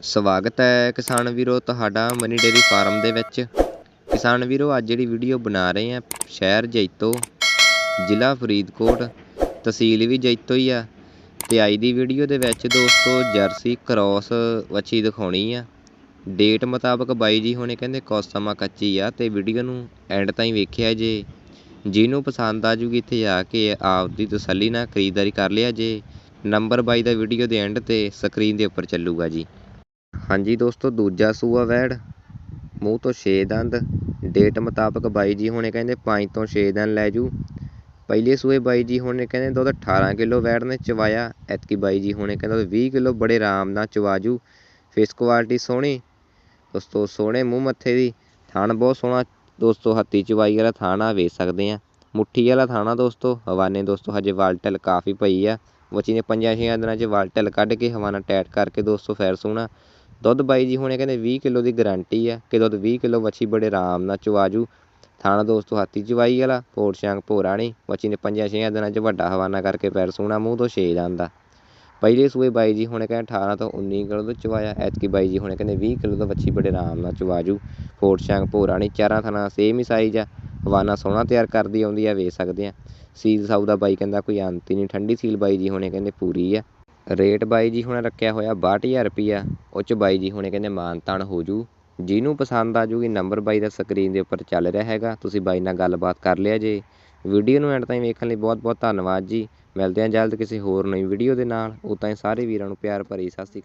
ਸਵਾਗਤ ਹੈ ਕਿਸਾਨ ਵੀਰੋ ਤੁਹਾਡਾ ਮਨੀ ਡੇਰੀ ਫਾਰਮ ਦੇ ਵਿੱਚ। ਕਿਸਾਨ ਵੀਰੋ, ਅੱਜ ਜਿਹੜੀ ਵੀਡੀਓ ਬਣਾ ਰਹੇ ਆ ਸ਼ਹਿਰ ਜੈਤੋ, ਜ਼ਿਲ੍ਹਾ ਫਰੀਦਕੋਟ, ਤਹਿਸੀਲ ਵੀ ਜੈਤੋ ਹੀ ਆ। ਤੇ ਅੱਜ ਦੀ ਵੀਡੀਓ ਦੇ ਵਿੱਚ ਦੋਸਤੋ ਜਰਸੀ ਕ੍ਰੋਸ ਵੱਛੀ ਦਿਖਾਉਣੀ ਆ। ਡੇਟ ਮੁਤਾਬਕ ਬਾਈ ਜੀ ਹੁਣੇ ਕਹਿੰਦੇ ਕੁਛ ਕੱਚੀ ਆ ਤੇ ਵੀਡੀਓ ਨੂੰ ਐਂਡ ਤਾਈਂ ਵੇਖਿਆ ਜੇ। ਜਿਹਨੂੰ ਪਸੰਦ ਆ ਜੂਗੀ ਇੱਥੇ ਆ ਕੇ ਆਪ ਦੀ ਤਸੱਲੀ ਨਾਲ ਖਰੀਦਦਾਰੀ ਕਰ ਲਿਆ ਜੇ। ਨੰਬਰ ਬਾਈ ਦਾ ਵੀਡੀਓ ਦੇ ਐਂਡ ਤੇ ਸਕਰੀਨ ਦੇ ਉੱਪਰ ਚੱਲੂਗਾ ਜੀ। ਹਾਂਜੀ ਦੋਸਤੋ, ਦੂਜਾ ਸੂਆ ਵੈੜ। ਮੂੰਹ ਤੋਂ 6 ਦੰਦ। ਡੇਟ ਮੁਤਾਬਕ ਬਾਈ ਜੀ ਹੁਣੇ ਕਹਿੰਦੇ 5 ਤੋਂ 6 ਦਿਨ ਲੈ ਜੂ। ਪਹਿਲੇ ਸੂਏ ਬਾਈ ਜੀ ਹੁਣੇ ਕਹਿੰਦੇ ਦੁੱਧ 18 ਕਿਲੋ ਵੈੜ ਨੇ ਚਵਾਇਆ। ਐਤਕੀ ਬਾਈ ਜੀ ਹੁਣੇ ਕਹਿੰਦਾ 20 ਕਿਲੋ, ਬੜੇ ਆਰਾਮ ਨਾਲ ਚਵਾਜੂ ਫੇਸ ਕੁਆਲਿਟੀ ਸੋਹਣੀ। ਦੋਸਤੋ, ਸੋਹਣੇ ਮੂੰਹ ਮੱਥੇ ਦੀ। ਥਣ ਬਹੁਤ ਸੋਹਣਾ। ਦੋਸਤੋ ਹੱਤੀ ਚਵਾਈ ਵਾਲਾ ਥਾਣਾ ਵੇਚ ਸਕਦੇ ਆ। ਮੁੱਠੀ ਵਾਲਾ ਥਾਣਾ ਦੋਸਤੋ। ਹਵਾਨੇ ਦੋਸਤੋ, ਹਜੇ ਵਾਲਟਲ ਕਾਫੀ ਪਈ ਆ। ਬੱਚੀ ਨੇ ਪੰਜਾਂ ਛੇਆਂ ਦਿਨਾਂ 'ਚ ਵਾਲਟਲ ਕੱਢ ਕੇ ਹਵਾਨਾ ਟੈਟ ਕਰਕੇ ਦੋਸਤੋ, ਫੈਰ ਸੋਹਣਾ ਦੁੱਧ ਬਾਈ ਜੀ ਹੁਣੇ ਕਹਿੰਦੇ ਵੀਹ ਕਿਲੋ ਦੀ ਗਰੰਟੀ ਆ ਕਿ ਦੁੱਧ ਵੀਹ ਕਿਲੋ ਵੱਛੀ ਬੜੇ ਆਰਾਮ ਨਾਲ ਚਵਾਜੂ ਥਾਣਾ ਦੋਸਤੋ ਹਾਥੀ ਚਵਾਈ ਵਾਲਾ ਪੋੜ ਸ਼ਾਂਗ ਭੋਰਾ ਨਹੀਂ ਬੱਚੀ ਨੇ ਪੰਜਾਂ ਛੇਆਂ ਦਿਨਾਂ 'ਚ ਵੱਡਾ ਹਵਾਨਾ ਕਰਕੇ ਪੈਰ ਸੋਹਣਾ ਮੂੰਹ ਤੋਂ ਛੇ ਜਾਂਦਾ ਪਹਿਲੇ ਸੂਏ ਬਾਈ ਜੀ ਹੁਣੇ ਕਹਿੰਦੇ 18 ਤੋਂ 19 ਕਿਲੋ ਦੁੱਧ ਚਵਾਇਆ, ਐਤਕੀ ਬਾਈ ਜੀ ਹੁਣੇ ਕਹਿੰਦੇ 20 ਕਿਲੋ ਦਾ ਵੱਛੀ ਬੜੇ ਆਰਾਮ ਨਾਲ ਚਵਾਜੂ ਪੋੜ ਸ਼ਾਂਗ ਭੋਰਾ ਨਹੀਂ ਚਾਰਾਂ ਥਾਣਾ ਸੇਮ ਹੀ ਸਾਈਜ਼ ਆ, ਹਵਾਨਾ ਸੋਹਣਾ ਤਿਆਰ ਕਰਦੀ ਆਉਂਦੀ ਆ, ਵੇਚ ਸਕਦੇ ਆ। ਸੀਲ ਸਾਊ ਦਾ ਬਾਈ ਕਹਿੰਦਾ ਕੋਈ ਅੰਤ ਹੀ ਨਹੀਂ, ਠੰਡੀ ਸੀਲ ਬਾਈ ਜੀ ਹੁਣੇ ਕਹਿੰਦੇ ਪੂਰੀ ਆ। ਰੇਟ ਬਾਈ ਜੀ ਹੁਣੇ ਰੱਖਿਆ ਹੋਇਆ ਬਾਹਠ ਹਜ਼ਾਰ ਰੁਪਈਆ, ਉਹ ਚ ਬਾਈ ਜੀ ਹੁਣੇ ਕਹਿੰਦੇ ਮਾਨ ਤਾਨ ਹੋਜੂ ਜਿਹਨੂੰ ਪਸੰਦ ਆ ਜੂਗੀ ਨੰਬਰ ਬਾਈ ਦਾ ਸਕਰੀਨ ਦੇ ਉੱਪਰ ਚੱਲ ਰਿਹਾ ਹੈਗਾ, ਤੁਸੀਂ ਬਾਈ ਨਾਲ ਗੱਲਬਾਤ ਕਰ ਲਿਆ ਜੇ। ਵੀਡੀਓ ਨੂੰ ਐਂਡ ਤਾਈਂ ਵੇਖਣ ਲਈ ਬਹੁਤ ਬਹੁਤ ਧੰਨਵਾਦ ਜੀ। ਮਿਲਦੇ ਹਾਂ ਜਲਦ ਕਿਸੇ ਹੋਰ ਨਵੀਂ ਵੀਡੀਓ ਦੇ ਨਾਲ। ਉਤਾਂ ਹੀ ਸਾਰੇ ਵੀਰਾਂ ਨੂੰ ਪਿਆਰ ਭਰੀ ਸਤਿ ਸ਼੍ਰੀ ਅਕਾਲ।